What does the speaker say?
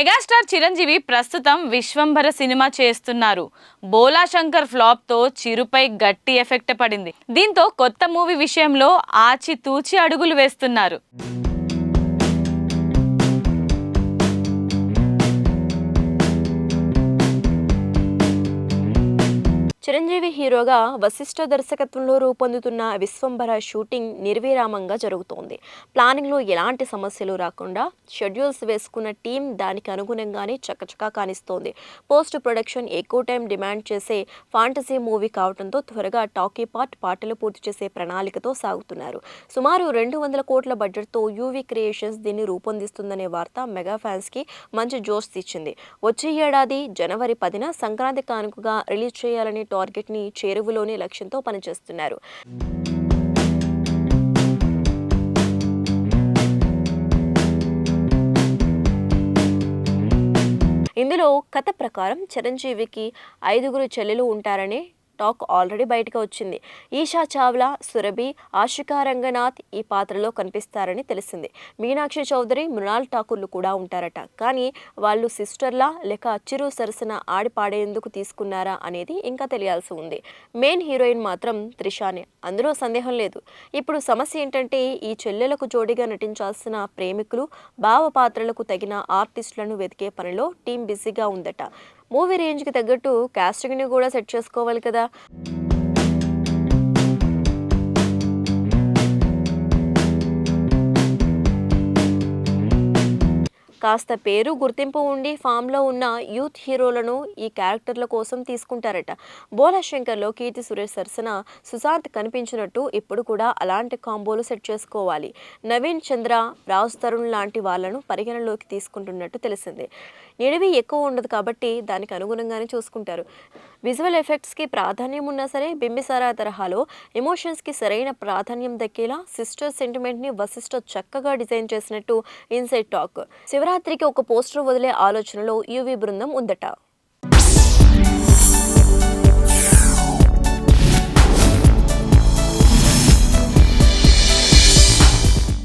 Megastar Chiranjeevi ప్రస్తుతం Vishwambhara cinema చేస్తున్నారు. బోలా శంకర్ ఫ్లాప్తో చిరుపై గట్టి ఎఫెక్ట్ పడింది. దీంతో కొత్త మూవీ విషయంలో ఆచితూచి అడుగులు వేస్తున్నారు. చిరంజీవి హీరోగా వశిష్ఠ దర్శకత్వంలో రూపొందుతున్న విశ్వంభర షూటింగ్ నిర్విరామంగా జరుగుతోంది. ప్లానింగ్లో ఎలాంటి సమస్యలు రాకుండా షెడ్యూల్స్ వేసుకున్న టీం దానికి అనుగుణంగానే చకచకా కానిస్తోంది. పోస్ట్ ప్రొడక్షన్ ఎక్కువ టైం డిమాండ్ చేసే ఫాంటసీ మూవీ కావడంతో త్వరగా టాకీ పార్ట్ పాటలు పూర్తి చేసే ప్రణాళికతో సాగుతున్నారు. సుమారు రెండు వందల కోట్ల బడ్జెట్తో యూవీ క్రియేషన్స్ దీన్ని రూపొందిస్తుందనే వార్త మెగా ఫ్యాన్స్కి మంచి జోష్ తెచ్చింది వచ్చే ఏడాది జనవరి పదిన సంక్రాంతి కానుకగా రిలీజ్ చేయాలని టార్గెట్ని చేరువలోనే లక్ష్యంతో పనిచేస్తున్నారు. ఇందులో కథ ప్రకారం చిరంజీవికి ఐదుగురు చెల్లెలు ఉంటారనే టాక్ ఆల్రెడీ బయటకు వచ్చింది. ఈషా చావ్లా సురభి ఆశికా రంగనాథ్ ఈ పాత్రలో కనిపిస్తారని తెలిసింది. మీనాక్షి చౌదరి మృణాల్ ఠాకూర్లు కూడా ఉంటారట. కానీ వాళ్ళు సిస్టర్లా లేక చిరు సరసన ఆడి పాడేందుకు తీసుకున్నారా అనేది ఇంకా తెలియాల్సి ఉంది. మెయిన్ హీరోయిన్ మాత్రం త్రిషానే. అందులో సందేహం లేదు. ఇప్పుడు సమస్య ఏంటంటే ఈ చెల్లెలకు జోడిగా నటించాల్సిన ప్రేమికులు భావ పాత్రలకు తగిన ఆర్టిస్టులను వెతికే పనిలో టీం బిజీగా ఉందట. మూవీ రేంజ్కి తగ్గట్టు క్యాస్టింగ్ని కూడా సెట్ చేసుకోవాలి కదా. కాస్త పేరు గుర్తింపు ఉండి ఫామ్లో ఉన్న యూత్ హీరోలను ఈ క్యారెక్టర్ల కోసం తీసుకుంటారట. బోలా శంకర్లో కీర్తి సురేష్ సరసన సుశాంత్ కనిపించినట్టు ఇప్పుడు కూడా అలాంటి కాంబోలు సెట్ చేసుకోవాలి. నవీన్ చంద్ర రాజ్ తరుణ్ లాంటి వాళ్ళను పరిగణలోకి తీసుకుంటున్నట్టు తెలిసింది. నిడివి ఎక్కువ ఉండదు కాబట్టి దానికి అనుగుణంగానే చూసుకుంటారు. విజువల్ ఎఫెక్ట్స్కి ప్రాధాన్యం ఉన్నా సరే బింబిసారా తరహాలో ఎమోషన్స్కి సరైన ప్రాధాన్యం దక్కేలా సిస్టర్ సెంటిమెంట్ని వశిష్ఠ చక్కగా డిజైన్ చేసినట్టు ఇన్సైడ్ టాక్. శివరాత్రికి ఒక పోస్టర్ వదిలే ఆలోచనలో యూవీ బృందం ఉందట.